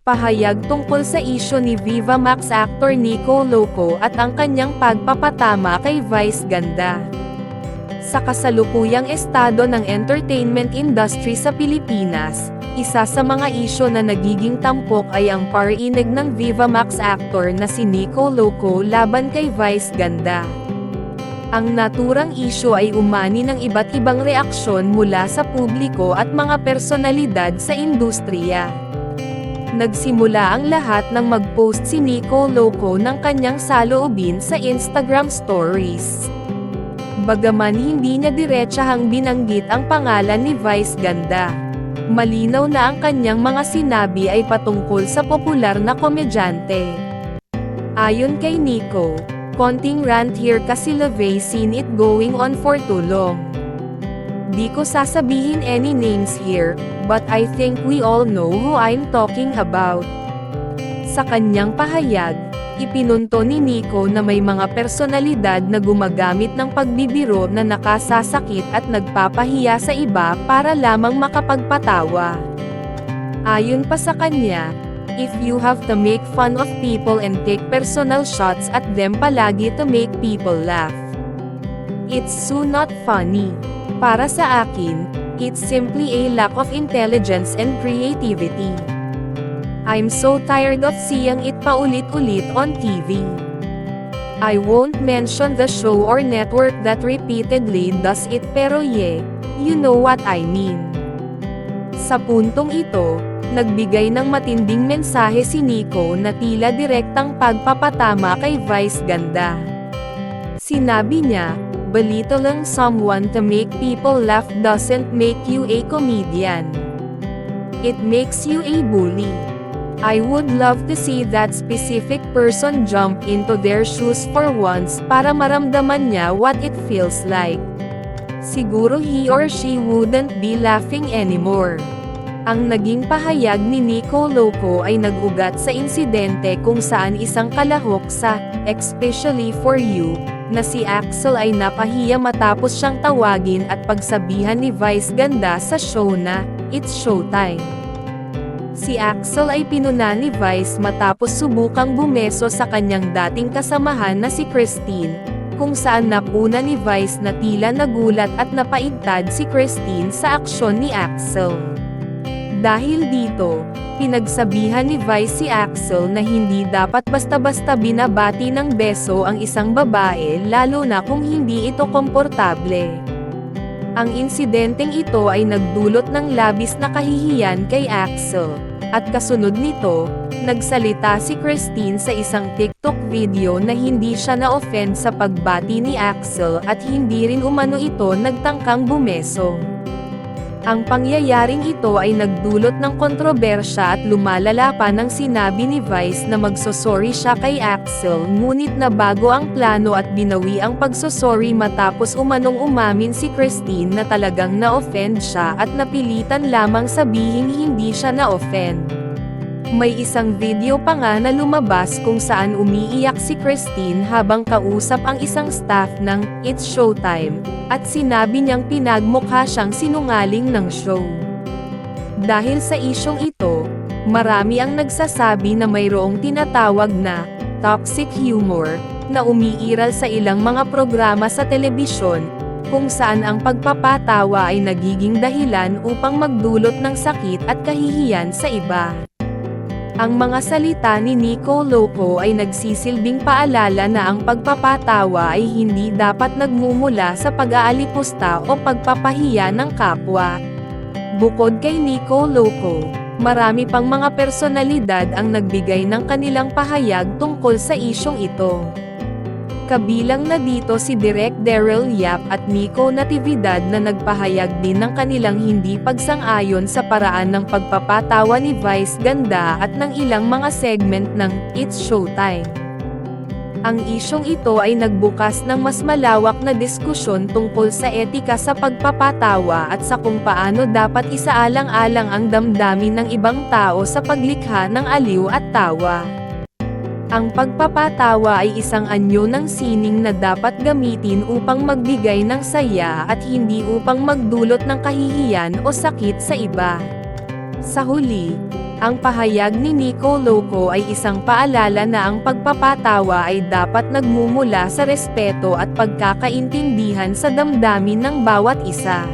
Pahayag tungkol sa isyo ni Viva Max actor Nico Loco at ang kanyang pagpapatama kay Vice Ganda. Sa kasalukuyang estado ng entertainment industry sa Pilipinas, isa sa mga isyo na nagiging tampok ay ang parinig ng Viva Max actor na si Nico Loco laban kay Vice Ganda. Ang naturang isyo ay umani ng iba't ibang reaksyon mula sa publiko at mga personalidad sa industriya. Nagsimula ang lahat nang mag-post si Nico Loco ng kanyang saloobin sa Instagram Stories. Bagaman hindi niya diretsahang binanggit ang pangalan ni Vice Ganda. Malinaw na ang kanyang mga sinabi ay patungkol sa popular na komedyante. Ayon kay Nico, konting rant here kasi Lavey seen it going on for too long. Di ko sasabihin any names here, but I think we all know who I'm talking about. Sa kanyang pahayag, ipinunto ni Nico na may mga personalidad na gumagamit ng pagbibiro na nakasasakit at nagpapahiya sa iba para lamang makapagpatawa. Ayon pa sa kanya, if you have to make fun of people and take personal shots at them palagi to make people laugh. It's so not funny. Para sa akin, it's simply a lack of intelligence and creativity. I'm so tired of seeing it paulit-ulit on TV. I won't mention the show or network that repeatedly does it pero yeah, you know what I mean. Sa puntong ito, nagbigay ng matinding mensahe si Nico na tila direktang pagpapatama kay Vice Ganda. Sinabi niya, belittling someone to make people laugh doesn't make you a comedian. It makes you a bully. I would love to see that specific person jump into their shoes for once para maramdaman niya what it feels like. Siguro he or she wouldn't be laughing anymore. Ang naging pahayag ni Nico Loco ay nag-ugat sa insidente kung saan isang kalahok sa Especially for You na si Axel ay napahiya matapos siyang tawagin at pagsabihan ni Vice Ganda sa show na It's Showtime. Si Axel ay pinuna ni Vice matapos subukang bumeso sa kanyang dating kasamahan na si Christine, kung saan napuna ni Vice na tila nagulat at napaigtad si Christine sa aksyon ni Axel. Dahil dito, pinagsabihan ni Vice si Axel na hindi dapat basta-basta binabati ng beso ang isang babae lalo na kung hindi ito komportable. Ang insidenteng ito ay nagdulot ng labis na kahihiyan kay Axel, at kasunod nito, nagsalita si Christine sa isang TikTok video na hindi siya na-offend sa pagbati ni Axel at hindi rin umano ito nagtangkang bumeso. Ang pangyayaring ito ay nagdulot ng kontrobersya at lumalala pa ng sinabi ni Vice na magsosorry siya kay Axel ngunit na bago ang plano at binawi ang pagsosorry matapos umanong umamin si Christine na talagang na-offend siya at napilitan lamang sabihing hindi siya na-offend. May isang video pa nga na lumabas kung saan umiiyak si Christine habang kausap ang isang staff ng It's Showtime, at sinabi niyang pinagmukha siyang sinungaling ng show. Dahil sa isyong ito, marami ang nagsasabi na mayroong tinatawag na toxic humor na umiiral sa ilang mga programa sa telebisyon, kung saan ang pagpapatawa ay nagiging dahilan upang magdulot ng sakit at kahihiyan sa iba. Ang mga salita ni Nico Loco ay nagsisilbing paalala na ang pagpapatawa ay hindi dapat nagmumula sa pag-aalipusta o pagpapahiya ng kapwa. Bukod kay Nico Loco, marami pang mga personalidad ang nagbigay ng kanilang pahayag tungkol sa isyong ito. Kabilang na dito si Direk Daryl Yap at Nico Natividad na nagpahayag din ng kanilang hindi pagsang-ayon sa paraan ng pagpapatawa ni Vice Ganda at ng ilang mga segment ng It's Showtime. Ang isyong ito ay nagbukas ng mas malawak na diskusyon tungkol sa etika sa pagpapatawa at sa kung paano dapat isaalang-alang ang damdamin ng ibang tao sa paglikha ng aliw at tawa. Ang pagpapatawa ay isang anyo ng sining na dapat gamitin upang magbigay ng saya at hindi upang magdulot ng kahihiyan o sakit sa iba. Sa huli, Ang pahayag ni Nico Loco ay isang paalala na ang pagpapatawa ay dapat nagmumula sa respeto at pagkakaintindihan sa damdamin ng bawat isa.